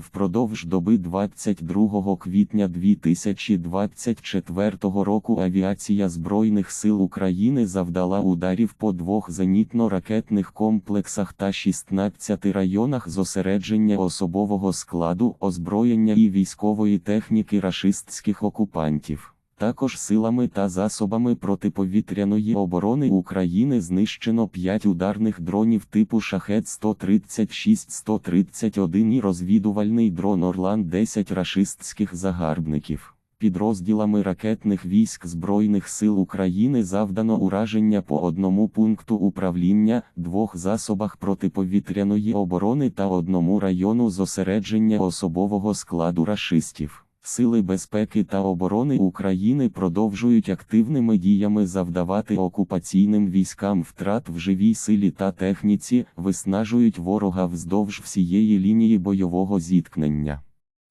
Впродовж доби 22 квітня 2024 року авіація Збройних сил України завдала ударів по двох зенітно-ракетних комплексах та 16 районах зосередження особового складу, озброєння і військової техніки рашистських окупантів. Також силами та засобами протиповітряної оборони України знищено 5 ударних дронів типу Шахет 136-131 і розвідувальний дрон Орлан-10 рашистських загарбників. Підрозділами ракетних військ Збройних сил України завдано ураження по одному пункту управління, двох засобах протиповітряної оборони та одному району зосередження особового складу рашистів. Сили безпеки та оборони України продовжують активними діями завдавати окупаційним військам втрат в живій силі та техніці, виснажують ворога вздовж всієї лінії бойового зіткнення.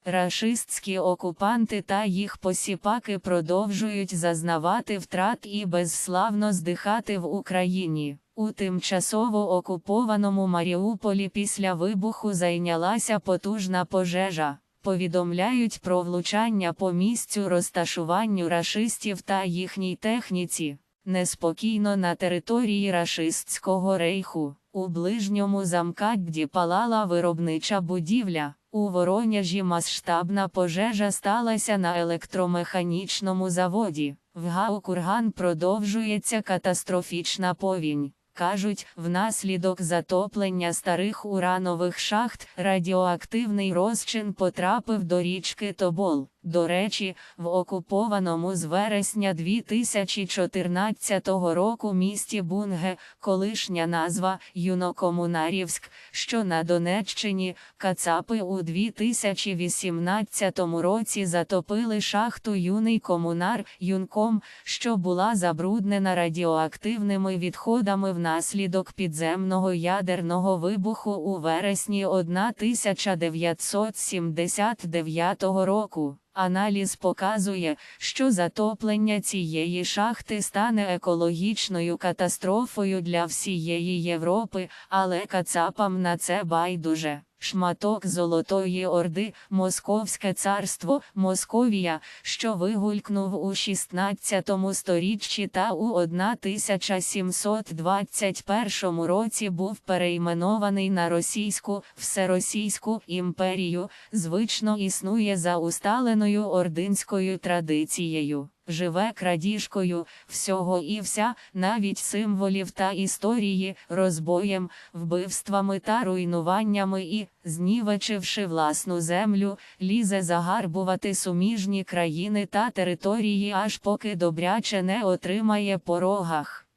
Рашистські окупанти та їх посіпаки продовжують зазнавати втрат і безславно здихати в Україні. У тимчасово окупованому Маріуполі після вибуху зайнялася потужна пожежа. Повідомляють про влучання по місцю розташуванню рашистів та їхній техніці. Неспокійно на території рашистського рейху. У ближньому замкадді палала виробнича будівля. У Воронежі масштабна пожежа сталася на електромеханічному заводі. В Гаукурган продовжується катастрофічна повінь. Кажуть, внаслідок затоплення старих уранових шахт радіоактивний розчин потрапив до річки Тобол. До речі, в окупованому з вересня 2014 року місті Бунге, колишня назва Юнокомунарівськ, що на Донеччині, Кацапи у 2018 році затопили шахту Юний комунар Юнком, що була забруднена радіоактивними відходами внаслідок підземного ядерного вибуху у вересні 1979 року. Аналіз показує, що затоплення цієї шахти стане екологічною катастрофою для всієї Європи, але кацапам на це байдуже. Шматок Золотої Орди, Московське царство, Московія, що вигулькнув у 16 сторіччі та у 1721 році був перейменований на Російську, Всеросійську імперію, звично існує за усталеною ординською традицією живе крадіжкою, всього і вся, навіть символів та історії, розбоєм, вбивствами та руйнуваннями і, знівечивши власну землю, лізе загарбувати суміжні країни та території, аж поки добряче не отримає по рогах.